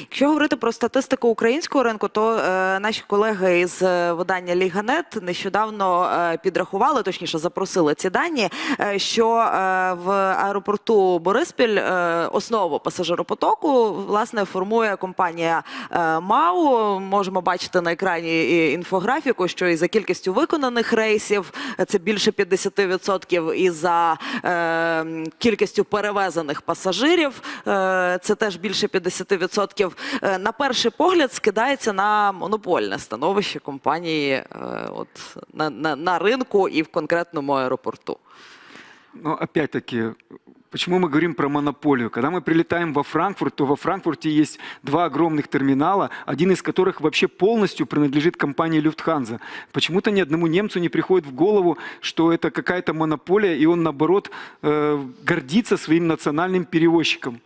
Якщо говорити про статистику українського ринку, то е, наші колеги із е, видання Ліганет нещодавно е, підрахували, точніше запросили ці дані, е, що е, в аеропорту Бориспіль е, основу пасажиропотоку власне формує компанія е, МАУ. Можемо бачити на екрані і інфографіку, що і за кількістю виконаних рейсів е, це більше 50%, і за е, кількістю перевезених пасажирів е, це теж більше 50%. Е, на перший погляд скидається на монопольне становище компанії е, от, на, на, на ринку і в конкретному аеропорту. Но опять-таки, почему мы говорим про монополию? Когда мы прилетаем во Франкфурт, то во Франкфурте есть два огромных терминала, один из которых вообще полностью принадлежит компании Люфтханза. Почему-то ни одному немцу не приходит в голову, что это какая-то монополия, и он, наоборот, э, гордится своим национальным перевозчиком.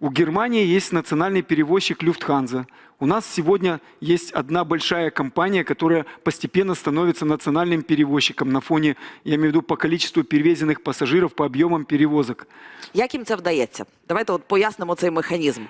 У Германии есть национальный перевозчик Люфтханза. У нас сегодня есть одна большая компания, которая постепенно становится национальным перевозчиком на фоне, я имею в виду, по количеству перевезенных пассажиров, по объемам перевозок. Як їм це вдається? Давайте от пояснимо цей механізм.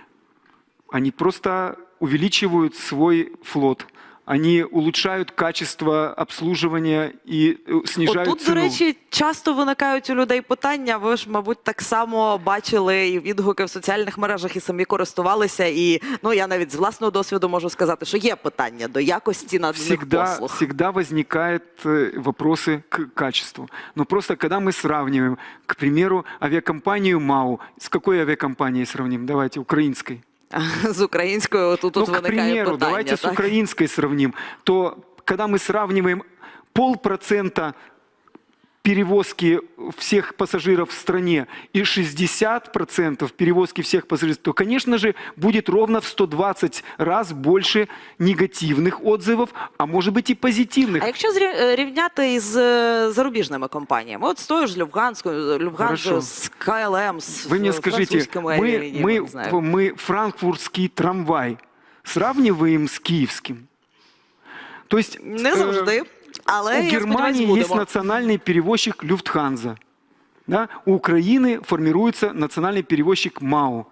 Они просто увеличивают свой флот. Они улучшают качество обслуживания и э, снижают От тут, до цену. речі, часто виникають у людей питання. Ви ж, мабуть, так само бачили і відгуки в соціальних мережах, і самі користувалися. І ну я навіть з власного досвіду можу сказати, що є питання до якості наданих всегда, послуг. всегда возникают э, вопросы к качеству. Но просто когда мы сравниваем, к примеру, авиакомпанию МАУ, с какой авиакомпанией сравним? Давайте, украинской. З українською тут, тут ну, к примеру, питання. давайте с так? украинской сравним. То когда мы сравниваем полпроцента перевозки всех пассажиров в стране и 60% перевозки всех пассажиров, то, конечно же, будет ровно в 120 раз больше негативных отзывов, а может быть и позитивных. А якщо зрі- е, рівняти із е, зарубіжними компаніями, от з тою ж Люфганською, Люфганською, Хорошо. з КЛМ, з Вы мне е, скажите, французькими мы, авіалініями, мы, не знаю. мы франкфуртский трамвай сравниваем с киевским? То есть Не э, завжди, але у есть будемо. национальный перевозчик Люфтханза. Да? У Украины формируется национальный перевозчик МАУ.